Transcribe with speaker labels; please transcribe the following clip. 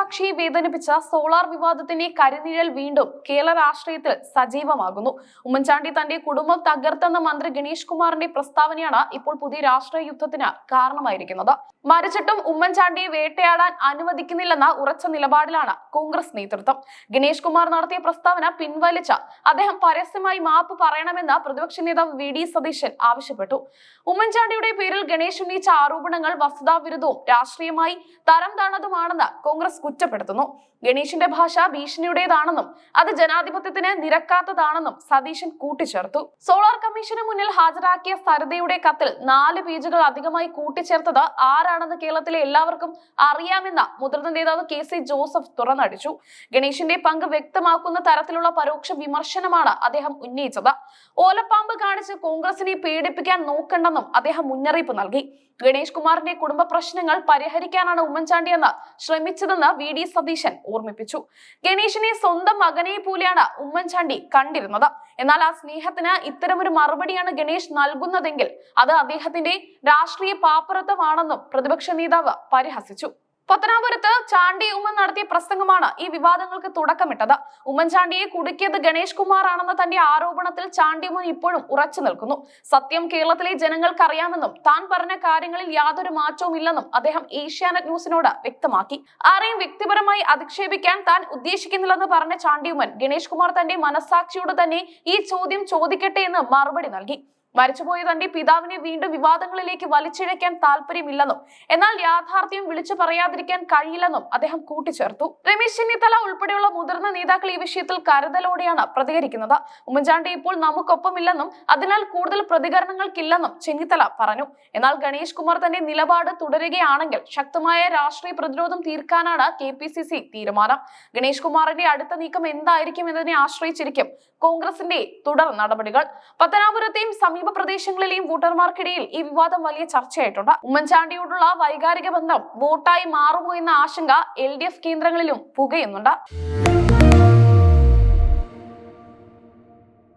Speaker 1: മനസാക്ഷിയെ വേദനിപ്പിച്ച സോളാർ വിവാദത്തിന്റെ കരിനിഴൽ വീണ്ടും കേരള രാഷ്ട്രീയത്തിൽ സജീവമാകുന്നു. ഉമ്മൻചാണ്ടി തന്റെ കുടുംബം തകർത്തെന്ന മന്ത്രി ഗണേഷ് കുമാറിന്റെ പ്രസ്താവനയാണ് ഇപ്പോൾ പുതിയ രാഷ്ട്രീയ യുദ്ധത്തിന് കാരണമായിരിക്കുന്നത്. മരിച്ചിട്ടും ഉമ്മൻചാണ്ടിയെ വേട്ടയാടാൻ അനുവദിക്കുന്നില്ലെന്ന ഉറച്ച നിലപാടിലാണ് കോൺഗ്രസ് നേതൃത്വം. ഗണേഷ് കുമാർ നടത്തിയ പ്രസ്താവന പിൻവലിച്ച അദ്ദേഹം പരസ്യമായി മാപ്പ് പറയണമെന്ന് പ്രതിപക്ഷ നേതാവ് വി. ഡി. സതീശൻ ആവശ്യപ്പെട്ടു. ഉമ്മൻചാണ്ടിയുടെ പേരിൽ ഗണേഷ് ഉന്നയിച്ച ആരോപണങ്ങൾ വസ്തുതാവിരുദ്ധവും രാഷ്ട്രീയമായി തരം താണതുമാണെന്ന് കോൺഗ്രസ് കുറ്റപ്പെടുത്തുന്നു. ഗണേഷിന്റെ ഭാഷ ഭീഷണിയുടേതാണെന്നും അത് ജനാധിപത്യത്തിന് നിരക്കാത്തതാണെന്നും സതീശൻ കൂട്ടിച്ചേർത്തു. സോളാർ കമ്മീഷന് മുന്നിൽ ഹാജരാക്കിയ സരിതയുടെ കത്തിൽ നാല് പേജുകൾ അധികമായി കൂട്ടിച്ചേർത്തത് ആരാണെന്ന് കേരളത്തിലെ എല്ലാവർക്കും അറിയാമെന്ന മുതിർന്ന നേതാവ് കെ സി ജോസഫ് തുറന്നടിച്ചു. ഗണേഷിന്റെ പങ്ക് വ്യക്തമാക്കുന്ന തരത്തിലുള്ള പരോക്ഷ വിമർശനമാണ് അദ്ദേഹം ഉന്നയിച്ചത്. ഓലപ്പാമ്പ് കാണിച്ച് കോൺഗ്രസിനെ പീഡിപ്പിക്കാൻ നോക്കണ്ടെന്നും അദ്ദേഹം മുന്നറിയിപ്പ് നൽകി. ഗണേഷ് കുമാറിന്റെ കുടുംബ പ്രശ്നങ്ങൾ പരിഹരിക്കാനാണ് ഉമ്മൻചാണ്ടി എന്ന് ശ്രമിച്ചതെന്ന് വി ഡി സതീശൻ ഓർമ്മിപ്പിച്ചു. ഗണേഷിനെ സ്വന്തം മകനെ പോലെയാണ് ഉമ്മൻചാണ്ടി കണ്ടിരുന്നത്. എന്നാൽ ആ സ്നേഹത്തിന് ഇത്തരമൊരു മറുപടിയാണ് ഗണേഷ് നൽകുന്നതെങ്കിൽ അത് അദ്ദേഹത്തിന്റെ രാഷ്ട്രീയ പാപ്പുറത്വമാണെന്നും പ്രതിപക്ഷ നേതാവ് പരിഹസിച്ചു. പത്തനാപുരത്ത് ചാണ്ടി ഉമ്മൻ നടത്തിയ പ്രസംഗമാണ് ഈ വിവാദങ്ങൾക്ക് തുടക്കമിട്ടത്. ഉമ്മൻചാണ്ടിയെ കുടുക്കിയത് ഗണേഷ് കുമാർ ആണെന്ന തന്റെ ആരോപണത്തിൽ ചാണ്ടി ഉമ്മൻ ഇപ്പോഴും ഉറച്ചു നിൽക്കുന്നു. സത്യം കേരളത്തിലെ ജനങ്ങൾക്ക് അറിയാമെന്നും താൻ പറഞ്ഞ കാര്യങ്ങളിൽ യാതൊരു മാറ്റവും ഇല്ലെന്നും അദ്ദേഹം ഏഷ്യാനെറ്റ് ന്യൂസിനോട് വ്യക്തമാക്കി. ആരെയും വ്യക്തിപരമായി അധിക്ഷേപിക്കാൻ താൻ ഉദ്ദേശിക്കുന്നില്ലെന്ന് പറഞ്ഞ ചാണ്ടി ഉമ്മൻ ഗണേഷ് കുമാർ തന്റെ മനസാക്ഷിയോട് തന്നെ ഈ ചോദ്യം ചോദിക്കട്ടെ എന്ന് മറുപടി നൽകി. മരിച്ചുപോയ തന്റെ പിതാവിനെ വീണ്ടും വിവാദങ്ങളിലേക്ക് വലിച്ചിഴയ്ക്കാൻ താല്പര്യമില്ലെന്നും എന്നാൽ യാഥാർത്ഥ്യം വിളിച്ചു പറയാതിരിക്കാൻ കഴിയില്ലെന്നും അദ്ദേഹം കൂട്ടിച്ചേർത്തു. രമേശ് ചെന്നിത്തല ഉൾപ്പെടെയുള്ള മുതിർന്ന നേതാക്കൾ ഈ വിഷയത്തിൽ കരുതലോടെയാണ് പ്രതികരിക്കുന്നത്. ഉമ്മൻചാണ്ടി ഇപ്പോൾ നമുക്കൊപ്പമില്ലെന്നും അതിനാൽ കൂടുതൽ പ്രതികരണങ്ങൾക്കില്ലെന്നും ചെന്നിത്തല പറഞ്ഞു. എന്നാൽ ഗണേഷ് കുമാർ തന്റെ നിലപാട് തുടരുകയാണെങ്കിൽ ശക്തമായ രാഷ്ട്രീയ പ്രതിരോധം തീർക്കാനാണ് കെ പി സി സി തീരുമാനം. ഗണേഷ് കുമാറിന്റെ അടുത്ത നീക്കം എന്തായിരിക്കും എന്നതിനെ ആശ്രയിച്ചിരിക്കും കോൺഗ്രസിന്റെ തുടർ നടപടികൾ. പത്തനാപുരത്തെയും സമീപ പ്രദേശങ്ങളിലെയും വോട്ടർമാർക്കിടയിൽ ഈ വിവാദം വലിയ ചർച്ചയായിട്ടുണ്ട്. ഉമ്മൻചാണ്ടിയോടുള്ള വൈകാരിക ബന്ധം വോട്ടായി മാറുമോ എന്ന ആശങ്ക എൽ കേന്ദ്രങ്ങളിലും പുകയുന്നുണ്ട്.